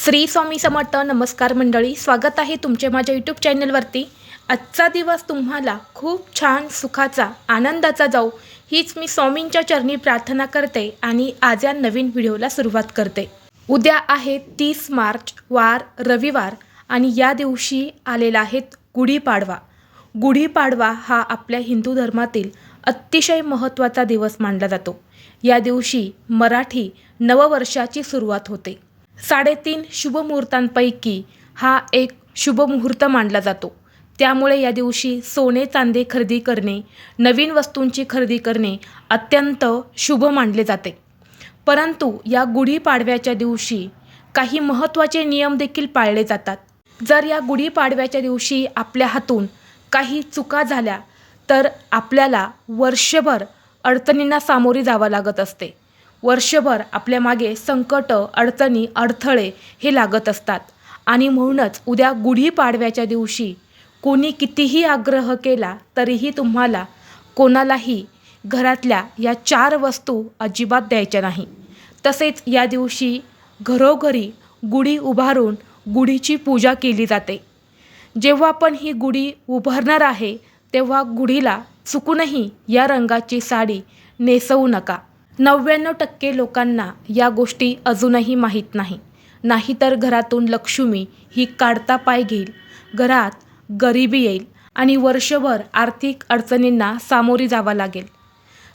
श्री स्वामी समर्थ नमस्कार मंडळी स्वागत आहे तुमचे माझ्या यूट्यूब चॅनलवरती आजचा दिवस तुम्हाला खूप छान सुखाचा आनंदाचा जाऊ हीच मी स्वामींच्या चरणी प्रार्थना करते आणि आज या नवीन व्हिडिओला सुरुवात करते. उद्या आहे तीस मार्च वार रविवार आणि या दिवशी आलेला आहे गुढीपाडवा. गुढीपाडवा हा आपल्या हिंदू धर्मातील अतिशय महत्त्वाचा दिवस मानला जातो. या दिवशी मराठी नववर्षाची सुरुवात होते. साडेतीन शुभमुहूर्तांपैकी हा एक शुभमुहूर्त मानला जातो. त्यामुळे या दिवशी सोने चांदी खरेदी करणे नवीन वस्तूंची खरेदी करणे अत्यंत शुभ मानले जाते. परंतु या गुढीपाडव्याच्या दिवशी काही महत्त्वाचे नियम देखील पाळले जातात. जर या गुढीपाडव्याच्या दिवशी आपल्या हातून काही चुका झाल्या तर आपल्याला वर्षभर अडचणींना सामोरी जावं लागत असते. वर्षभर आपल्या मागे संकट अडचणी अडथळे हे लागत असतात. आणि म्हणूनच उद्या गुढीपाडव्याच्या दिवशी कोणी कितीही आग्रह केला तरीही तुम्हाला कोणालाही घरातल्या या चार वस्तू अजिबात द्यायच्या नाही. तसेच या दिवशी घरोघरी गुढी उभारून गुढीची पूजा केली जाते. जेव्हा आपण ही गुढी उभारणार आहे तेव्हा गुढीला चुकूनही या रंगाची साडी नेसवू नका. नव्याण्णव टक्के लोकांना या गोष्टी अजूनही माहीत नाही. नाहीतर घरातून लक्ष्मी ही काढता पाय घेईल घरात गरिबी येईल आणि वर्षभर आर्थिक अडचणींना सामोरी जावं लागेल.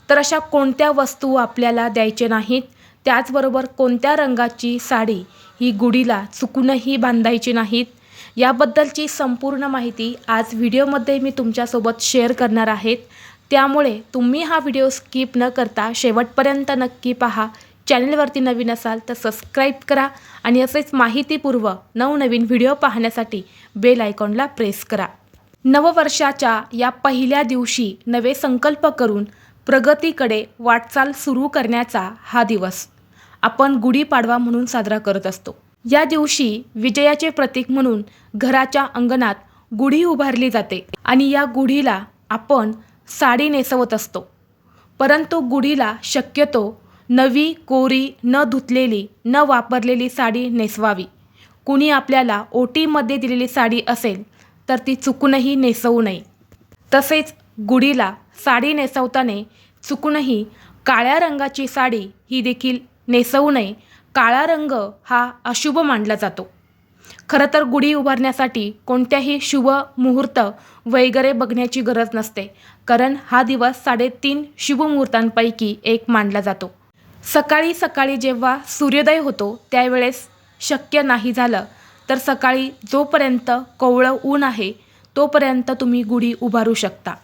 तर अशा कोणत्या वस्तू आपल्याला द्यायचे नाहीत त्याचबरोबर कोणत्या रंगाची साडी ही गुढीला चुकूनही बांधायची नाहीत याबद्दलची संपूर्ण माहिती आज व्हिडिओमध्ये मी तुमच्यासोबत शेअर करणार आहेत त्यामुळे तुम्ही हा व्हिडिओ स्किप न करता शेवटपर्यंत नक्की पहा. चॅनलवरती नवीन असाल तर सबस्क्राईब करा आणि असेच माहितीपूर्व नवनवीन व्हिडिओ पाहण्यासाठी बेल आयकॉनला प्रेस करा. नववर्षाच्या या पहिल्या दिवशी नवे संकल्प करून प्रगतीकडे वाटचाल सुरू करण्याचा हा दिवस. आपण गुढीपाडवा म्हणून साजरा करत असतो. या दिवशी विजयाचे प्रतीक म्हणून घराच्या अंगणात गुढी उभारली जाते आणि या गुढीला आपण साडी नेसवत असतो. परंतु गुढीला शक्यतो नवी कोरी न धुतलेली न वापरलेली साडी नेसवावी. कुणी आपल्याला ओटीमध्ये दिलेली साडी असेल तर ती चुकूनही नेसवू नये. तसेच गुढीला साडी नेसवताना चुकूनही काळ्या रंगाची साडी ही देखील नेसवू नये. काळा रंग हा अशुभ मानला जातो. खरं तर गुढी उभारण्यासाठी कोणत्याही शुभ मुहूर्त वगैरे बघण्याची गरज नसते. कारण हा दिवस साडेतीन शुभमुहूर्तांपैकी एक मानला जातो. सकाळी सकाळी जेव्हा सूर्योदय होतो त्यावेळेस शक्य नाही झालं तर सकाळी जोपर्यंत कोवळं ऊन आहे तोपर्यंत तुम्ही गुढी उभारू शकता.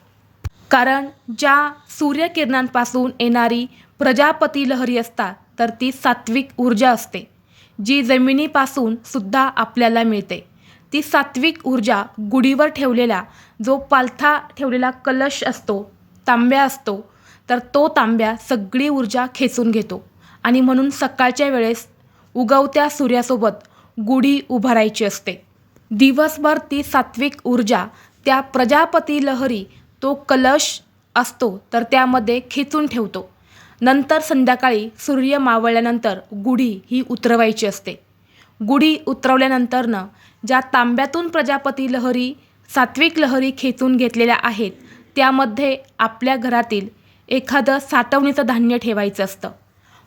कारण ज्या सूर्यकिरणांपासून येणारी प्रजापती लहरी असतात तर ती सात्विक ऊर्जा असते. जी जमिनीपासून सुद्धा आपल्याला मिळते. ती सात्विक ऊर्जा गुढीवर ठेवलेला जो पालथा ठेवलेला कलश असतो तांब्या असतो तर तो तांब्या सगळी ऊर्जा खेचून घेतो. आणि म्हणून सकाळच्या वेळेस उगवत्या सूर्यासोबत गुढी उभारायची असते. दिवसभर ती सात्विक ऊर्जा त्या प्रजापती लहरी तो कलश असतो तर त्यामध्ये खेचून ठेवतो. नंतर संध्याकाळी सूर्य मावळल्यानंतर गुढी ही उतरवायची असते. गुढी उतरवल्यानंतरनं ज्या तांब्यातून प्रजापती लहरी सात्विक लहरी खेचून घेतलेल्या आहेत त्यामध्ये आपल्या घरातील एखादं साठवणीचं धान्य ठेवायचं असतं.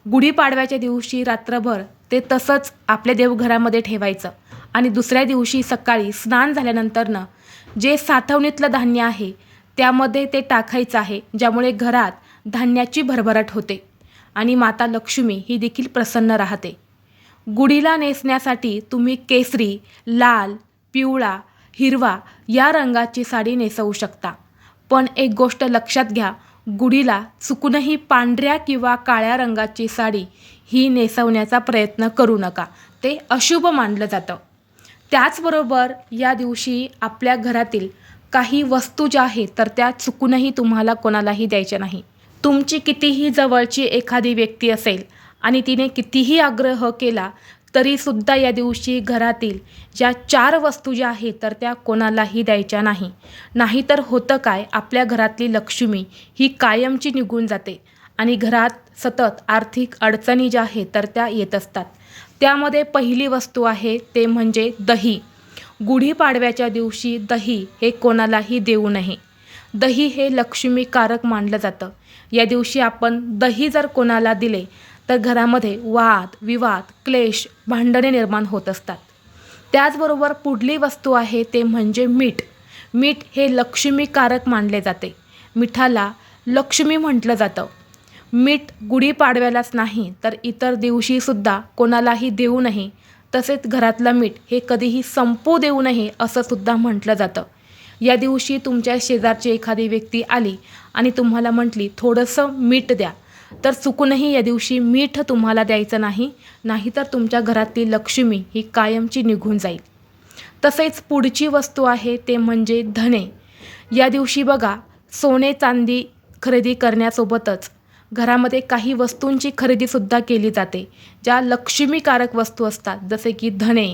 गुढीपाडव्याच्या दिवशी रात्रभर ते तसंच आपल्या देवघरामध्ये ठेवायचं आणि दुसऱ्या दिवशी सकाळी स्नान झाल्यानंतरनं जे साठवणीतलं धान्य आहे त्यामध्ये ते टाकायचं आहे ज्यामुळे घरात धान्याची भरभराट होते आणि माता लक्ष्मी ही देखील प्रसन्न राहते. गुढीला नेसण्यासाठी तुम्ही केसरी लाल पिवळा हिरवा या रंगाची साडी नेसवू शकता. पण एक गोष्ट लक्षात घ्या गुढीला चुकूनही पांढऱ्या किंवा काळ्या रंगाची साडी ही नेसवण्याचा प्रयत्न करू नका. ते अशुभ मानलं जातं. त्याचबरोबर या दिवशी आपल्या घरातील काही वस्तू ज्या आहेत तर त्या चुकूनही तुम्हाला कोणालाही द्यायच्या नाही. तुमची कितीही जवळची एखादी व्यक्ती असेल आणि तिने कितीही आग्रह केला तरीसुद्धा या दिवशी घरातील ज्या चार वस्तू ज्या आहेत तर त्या कोणालाही द्यायच्या नाही. नाहीतर होतं काय आपल्या घरातली लक्ष्मी ही कायमची निघून जाते आणि घरात सतत आर्थिक अडचणी ज्या आहेत तर त्या येत असतात. त्यामध्ये पहिली वस्तू आहे ते म्हणजे दही. गुढीपाडव्याच्या दिवशी दही हे कोणालाही देऊ नये. दही हे लक्ष्मीकारक मानलं जातं. या दिवशी आपण दही जर कोणाला दिले तर घरामध्ये वाद विवाद क्लेश भांडणे निर्माण होत असतात. त्याचबरोबर पुढली वस्तू आहे ते म्हणजे मीठ. मीठ हे लक्ष्मीकारक मानले जाते. मिठाला लक्ष्मी म्हटलं जातं. मीठ गुढीपाडव्यालाच नाही तर इतर दिवशीसुद्धा कोणालाही देऊ नये. तसेच घरातलं मीठ हे कधीही संपू देऊ नये असंसुद्धा म्हटलं जातं. या दिवशी तुमच्या शेजारची एखादी व्यक्ती आली आणि तुम्हाला म्हटली थोडंसं मीठ द्या. तर चुकूनही या दिवशी मीठ तुम्हाला द्यायचं नाही नाहीतर तुमच्या घरातली लक्ष्मी ही कायमची निघून जाईल. तसेच पुढची वस्तू आहे ते म्हणजे धने या दिवशी बघा सोने चांदी खरेदी करण्यासोबतच घरामध्ये काही वस्तूंची खरेदीसुद्धा केली जाते ज्या लक्ष्मीकारक वस्तू असतात जसे की धने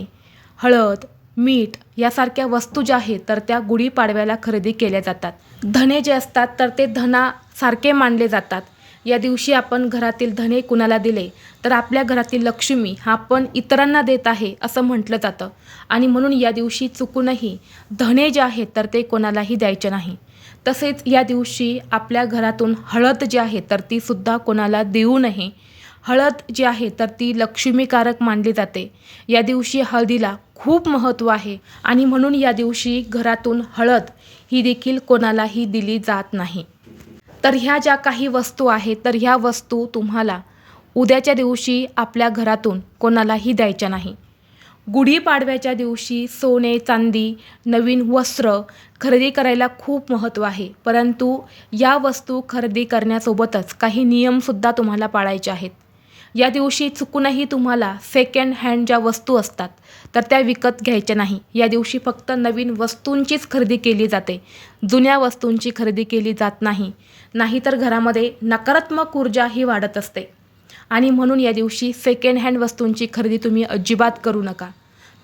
हळद मीठ यासारख्या वस्तू ज्या आहेत तर त्या गुढीपाडव्याला खरेदी केल्या जातात. धने जे असतात तर ते धनासारखे मानले जातात. या दिवशी आपण घरातील धने कुणाला दिले तर आपल्या घरातील लक्ष्मी हा आपण इतरांना देत आहे असं म्हटलं जातं. आणि म्हणून या दिवशी चुकूनही धने जे आहेत तर ते कोणालाही द्यायचे नाही. तसेच या दिवशी आपल्या घरातून हळद जी आहे तर ती सुद्धा कोणाला देऊ नये. हळद जी आहे तर ती लक्ष्मीकारक मानली जाते. या दिवशी हळदीला खूप महत्त्व आहे आणि म्हणून या दिवशी घरातून हळद ही देखील कोणालाही दिली जात नाही. तर ह्या ज्या काही वस्तू आहेत तर ह्या वस्तू तुम्हाला उद्याच्या दिवशी आपल्या घरातून कोणालाही द्यायच्या नाही. गुढीपाडव्याच्या दिवशी सोने चांदी नवीन वस्त्र खरेदी करायला खूप महत्त्व आहे. परंतु या वस्तू खरेदी करण्यासोबतच काही नियमसुद्धा तुम्हाला पाळायचे आहेत. या दिवशी चुकूनही तुम्हाला सेकंड हँड ज्या वस्तू असतात तर त्या विकत घ्यायच्या नाही. या दिवशी फक्त नवीन वस्तूंचीच खरेदी केली जाते. जुन्या वस्तूंची खरेदी केली जात नाही. नाहीतर घरामध्ये नकारात्मक ऊर्जा ही वाढत असते. आणि म्हणून या दिवशी सेकंड हँड वस्तूंची खरेदी तुम्ही अजिबात करू नका.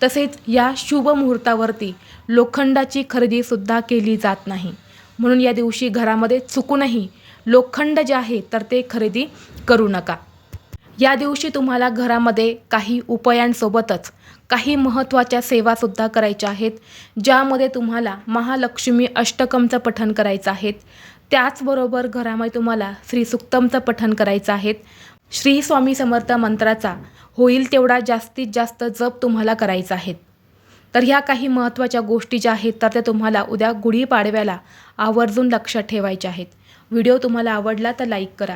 तसेच या शुभ मुहूर्तावरती लोखंडाची खरेदीसुद्धा केली जात नाही. म्हणून या दिवशी घरामध्ये चुकूनही लोखंड जे आहे तर ते खरेदी करू नका. या दिवशी तुम्हाला घरामध्ये काही उपायांसोबतच काही महत्त्वाच्या सेवासुद्धा करायच्या आहेत ज्यामध्ये तुम्हाला महालक्ष्मी अष्टकमचं पठण करायचं आहे त्याचबरोबर घरामध्ये तुम्हाला श्री सुक्तमचं पठण करायचं आहेत. श्री स्वामी समर्थ मंत्राचा होईल तेवढा जास्तीत जास्त जप तुम्हाला करायचा आहे तर ह्या काही महत्त्वाच्या गोष्टी ज्या आहेत तर त्या तुम्हाला उद्या गुढीपाडव्याला आवर्जून लक्षात ठेवायच्या आहेत. व्हिडिओ तुम्हाला आवडला तर लाईक करा.